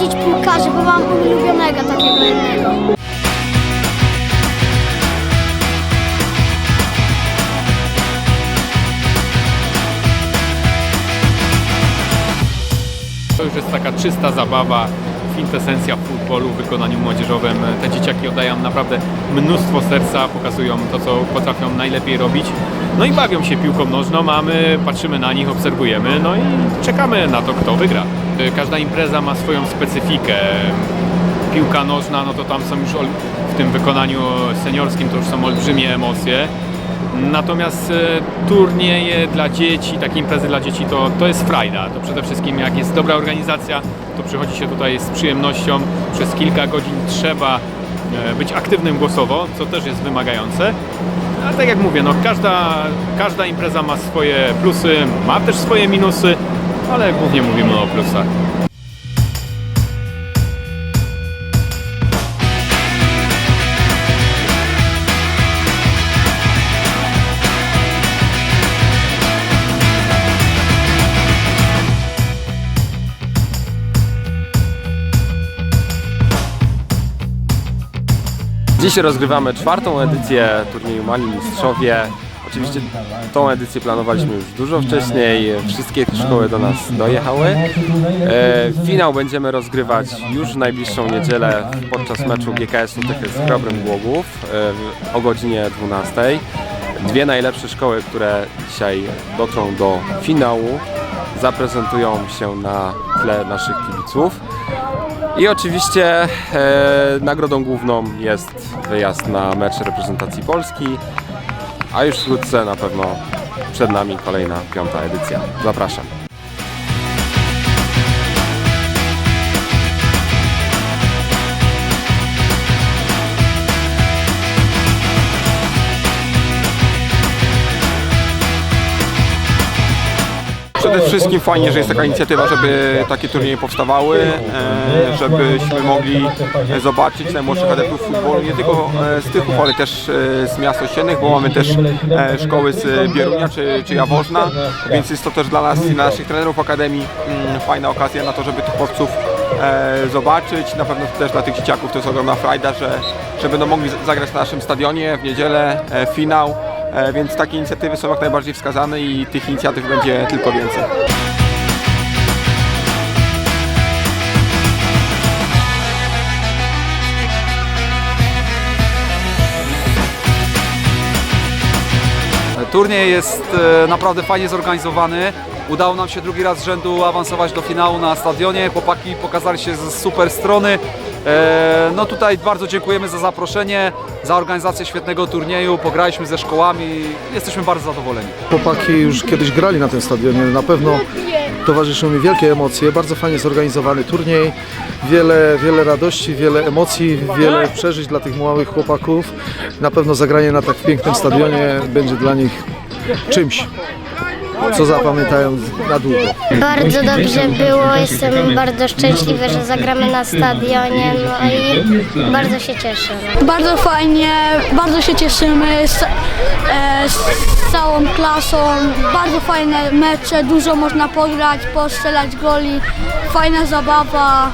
powiedzieć piłkarzy, bo mam ulubionego takiego jednego. To już jest taka czysta zabawa, kwintesencja futbolu w wykonaniu młodzieżowym. Te dzieciaki oddają naprawdę mnóstwo serca, pokazują to, co potrafią najlepiej robić. No i bawią się piłką nożną, a my patrzymy na nich, obserwujemy, no i czekamy na to, kto wygra. Każda impreza ma swoją specyfikę. Piłka nożna, no to tam są już w tym wykonaniu seniorskim to już są olbrzymie emocje. Natomiast e, turnieje dla dzieci, takie imprezy dla dzieci to, to jest frajda. To przede wszystkim jak jest dobra organizacja, to przychodzi się tutaj z przyjemnością. Przez kilka godzin trzeba e, być aktywnym głosowo, co też jest wymagające. A tak jak mówię, no każda, każda impreza ma swoje plusy, ma też swoje minusy, ale głównie mówimy o plusach. Dziś rozgrywamy czwartą edycję turnieju Mali Mistrzowie. Oczywiście tą edycję planowaliśmy już dużo wcześniej, wszystkie szkoły do nas dojechały. E, finał będziemy rozgrywać już w najbliższą niedzielę podczas meczu GKS-u z Chrobrym Głogów e, o godzinie 12. Dwie najlepsze szkoły, które dzisiaj dotrą do finału, zaprezentują się na tle naszych kibiców. I oczywiście e, nagrodą główną jest wyjazd na mecz reprezentacji Polski, a już wkrótce na pewno przed nami kolejna piąta edycja. Zapraszam. Przede wszystkim fajnie, że jest taka inicjatywa, żeby takie turnieje powstawały, e, żebyśmy mogli zobaczyć najmłodszych adeptów futbolu, nie tylko e, z Tychów, ale też e, z miast ościennych, bo mamy też szkoły z Bierunia czy, czy Jaworzna, więc jest to też dla nas i dla naszych trenerów Akademii mm, fajna okazja na to, żeby tych chłopców zobaczyć. Na pewno też dla tych dzieciaków to jest ogromna frajda, że, że będą mogli zagrać na naszym stadionie w niedzielę, finał. E, Więc takie inicjatywy są jak najbardziej wskazane i tych inicjatyw będzie tylko więcej. Turniej jest e, naprawdę fajnie zorganizowany. Udało nam się drugi raz z rzędu awansować do finału na stadionie. Chłopaki pokazali się z super strony. E, No tutaj bardzo dziękujemy za zaproszenie, za organizację świetnego turnieju. Pograliśmy ze szkołami. Jesteśmy bardzo zadowoleni. Chłopaki już kiedyś grali na tym stadionie, na pewno towarzyszą mi wielkie emocje, bardzo fajnie zorganizowany turniej, wiele, wiele radości, wiele emocji, wiele przeżyć dla tych małych chłopaków. Na pewno zagranie na tak pięknym stadionie będzie dla nich czymś, co zapamiętają na długo. Bardzo dobrze było, jestem bardzo szczęśliwy, że zagramy na stadionie, no i bardzo się cieszę. No. Bardzo fajnie, bardzo się cieszymy z, e, z całą klasą. Bardzo fajne mecze, dużo można pograć, postrzelać goli, fajna zabawa.